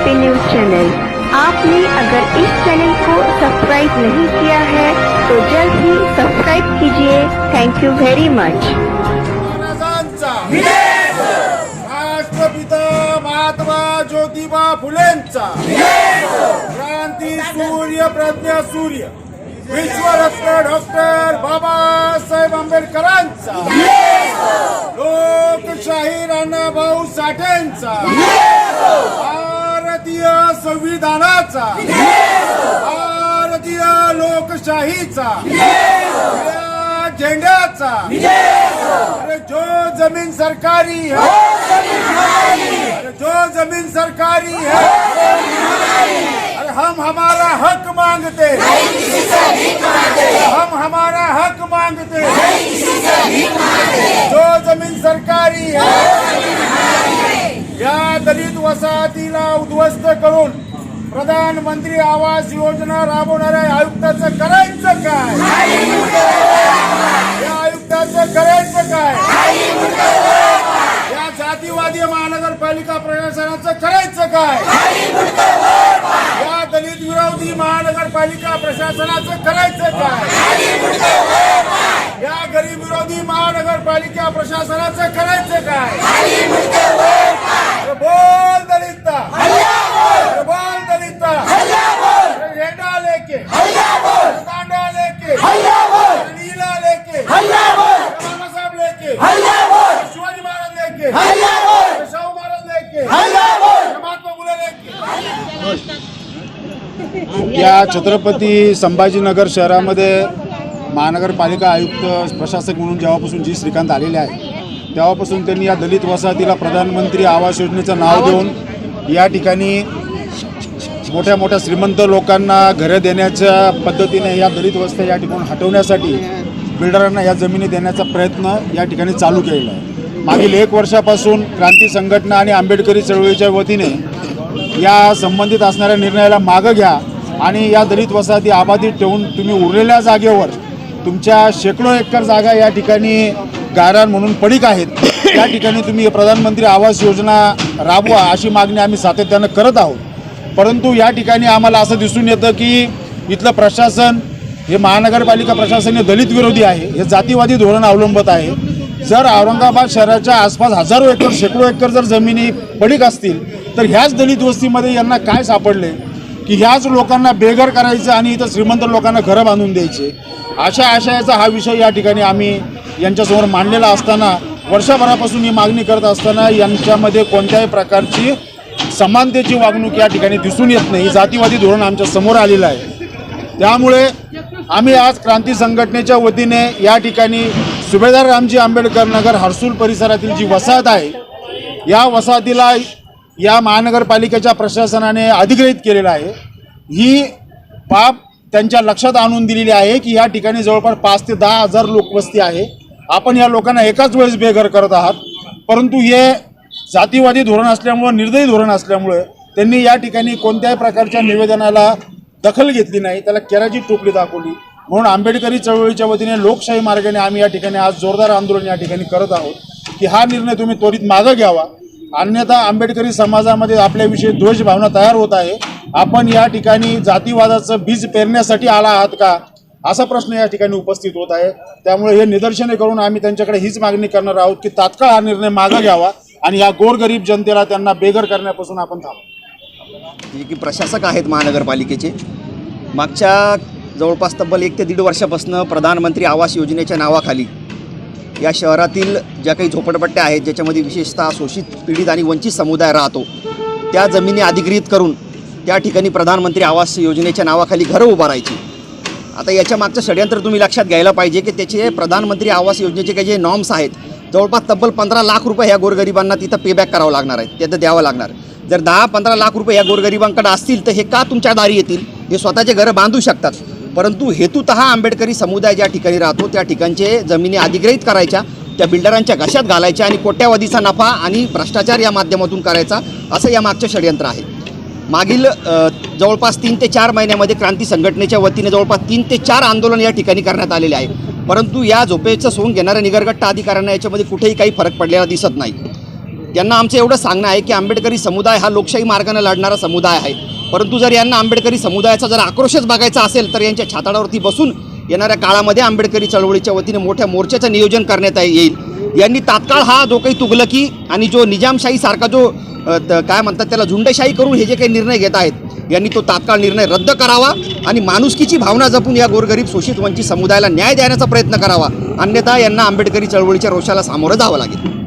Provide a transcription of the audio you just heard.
MP news channel आपने अगर इस चैनल को सब्सक्राइब नहीं किया है तो जल्द ही सब्सक्राइब कीजिए। थैंक यू वेरी मच राष्ट्रपिता महात्मा ज्योतिबा फुलेंचा। क्रांती सूर्य, प्रज्ञा सूर्य। विश्वरत्न डॉक्टर बाबा बाबासाहेब आंबेडकरांचा। लोकशाही भाऊ साठेंचा। भारतीय संविधानाचा. भारतीय लोकशाहीचा. झेंड्याचा. अरे जो जमीन सरकारी है. अरे जो जमीन सरकारी है. अरे हम हमारा हक मांगते हम हमारा हक मांगते जो जमीन सरकारी है. वसाहतीला उद्ध्वस्त करून प्रधानमंत्री आवास योजना राबवणाऱ्या आयुक्ताचं करायचं काय? या आयुक्ताचं करायचं काय? या जातीवादी महानगरपालिका प्रशासनाचं करायचं काय? या दलित विरोधी महानगरपालिका प्रशासनाचं करायचं काय? या गरीब विरोधी महानगरपालिका प्रशासनाचं करायचं काय? या छत्रपती संभाजीनगर शहरामध्ये महानगरपालिका आयुक्त प्रशासक म्हणून जेव्हापासून जी श्रीकांत आलेले आहे तेव्हापासून त्यांनी या दलित वसाहतीला प्रधानमंत्री आवास योजनेचं नाव देऊन या ठिकाणी मोठ्या मोठ्या श्रीमंत लोकांना घरं देण्याच्या पद्धतीने या दलित वस्त्या या ठिकाणी हटवण्यासाठी बिल्डरांना या जमिनी देण्याचा प्रयत्न या ठिकाणी चालू केलेला आहे. मागील एक वर्षापासून क्रांती संघटना आणि आंबेडकरी चळवळीच्या वतीने या संबंधित असणाऱ्या निर्णयाला मागं घ्या आणि या दलित वसाहती आबाधित ठेवून तुम्ही उरलेल्या जागेवर तुमच्या शेकडो एकर जागा या ठिकाणी गायरान म्हणून पडीक आहेत. त्या ठिकाणी तुम्ही प्रधानमंत्री आवास योजना राबवा अशी मागणी आम्ही सातत्यानं करत आहोत. परंतु या ठिकाणी आम्हाला असं दिसून येतं की इथलं प्रशासन हे महानगरपालिका प्रशासन हे दलित विरोधी आहे. हे जातीवादी धोरण अवलंबत आहे. जर औरंगाबाद शहराच्या आसपास हजारो एकर शेकडो एकर जर जमिनी पडीक असतील तर ह्याच दलित वस्तीमध्ये यांना काय सापडले? की ह्याच लोकांना बेघर करायचं आणि इथं श्रीमंत लोकांना घरं बांधून द्यायचे? अशा आशयाचा हा विषय या ठिकाणी आम्ही यांच्यासमोर मांडलेला असताना वर्षभरापासून ही मागणी करत असताना यांच्यामध्ये कोणत्याही प्रकारची समानतेची वागणूक या ठिकाणी दिसून येत नाही. जातीवादी धोरण आमच्यासमोर आलेलं आहे. त्यामुळे आम्ही आज क्रांती संघटनेच्या वतीने या ठिकाणी सुभेदार रामजी आंबेडकर नगर हर्सूल परिसरातील जी वसाहत आहे या वसाहतीला या महानगरपालिकेच्या प्रशासनाने अधिग्रहित केलेलं आहे. ही बाब त्यांच्या लक्षात आणून दिलेली आहे की या ठिकाणी जवळपास पाच ते दहा हजार लोकवस्ती आहे. आपण या लोकांना एकाच वेळेस बेघर करत आहात. परंतु हे जातीवादी धोरण असल्यामुळं निर्दयी धोरण असल्यामुळे त्यांनी या ठिकाणी कोणत्याही प्रकारच्या निवेदनाला दखल घेतली नाही. त्याला केराची टोपली दाखवली. म्हणून आंबेडकरी चळवळीच्या वतीने लोकशाही मार्गाने आम्ही या ठिकाणी आज जोरदार आंदोलन या ठिकाणी करत आहोत की हा निर्णय तुम्ही त्वरित मागं घ्यावा. अन्यथा आंबेडकरी समाजामध्ये आपल्याविषयी द्वेष भावना तयार होत आहे. आपण या ठिकाणी जातीवादाचं बीज पेरण्यासाठी आला आहात का? असा प्रश्न या ठिकाणी उपस्थित होत आहे. त्यामुळे हे निदर्शने करून आम्ही त्यांच्याकडे हीच मागणी करणार आहोत की तात्काळ हा निर्णय मागा घ्यावा आणि या गोरगरीब जनतेला त्यांना बेघर करण्यापासून आपण थांबू. जे की प्रशासक आहेत महानगरपालिकेचे. मागच्या जवळपास तब्बल एक ते दीड वर्षापासून प्रधानमंत्री आवास योजनेच्या नावाखाली या शहरातील ज्या काही झोपडपट्ट्या आहेत ज्याच्यामध्ये विशेषतः शोषित पीडित आणि वंचित समुदाय राहतो त्या जमिनी अधिग्रहित करून त्या ठिकाणी प्रधानमंत्री आवास योजनेच्या नावाखाली घरं उभारायची. आता याच्या मागचं षडयंत्र तुम्ही लक्षात घ्यायला पाहिजे की त्याचे प्रधानमंत्री आवास योजनेचे काही जे नॉर्म्स आहेत जवळपास तब्बल पंधरा लाख रुपये ह्या गोरगरिबांना तिथं पेबॅक करावं लागणार आहे. त्याचं द्यावं लागणार. जर दहा पंधरा लाख रुपये या गोरगरिबांकडे असतील तर हे का तुमच्या दारी येतील? हे स्वतःचे घरं बांधू शकतात. परंतु हेतुत आंबेडकरी समुदाय ज्या ठिकाणी राहतो त्या ठिकाणचे जमिनी अधिग्रहित करायच्या त्या बिल्डरांच्या घशात घालायच्या आणि कोट्यावधीचा नफा आणि भ्रष्टाचार या माध्यमातून करायचा असं या मागचं षडयंत्र आहे. मागील जवळपास तीन ते चार महिन्यामध्ये क्रांती संघटनेच्या वतीने जवळपास तीन ते चार आंदोलन या ठिकाणी करण्यात आलेले आहे. परंतु या झोपेचं सोंग घेणाऱ्या निगरगट्ट अधिकाऱ्यांना याच्यामध्ये कुठेही काही फरक पडलेला दिसत नाही. यांना आमचं एवढं सांगणं आहे की आंबेडकरी समुदाय हा लोकशाही मार्गाने लढणारा समुदाय आहे. परंतु जर यांना आंबेडकरी समुदायाचा जर आक्रोशच बघायचा असेल तर यांच्या छाताडावरती बसून येणाऱ्या काळामध्ये आंबेडकरी चळवळीच्या वतीने मोठ्या मोर्चाचं नियोजन करण्यात येईल. यांनी तात्काळ हा जो काही तुगलकी आणि जो निजामशाहीसारखा जो त- काय म्हणतात त्याला झुंडशाही करून हे जे काही निर्णय घेत आहेत यांनी तो तात्काळ निर्णय रद्द करावा आणि माणुसकीची भावना जपून या गोरगरीब शोषित वंचित समुदायाला न्याय देण्याचा प्रयत्न करावा. अन्यथा यांना आंबेडकरी चळवळीच्या रोषाला सामोरं जावं लागेल.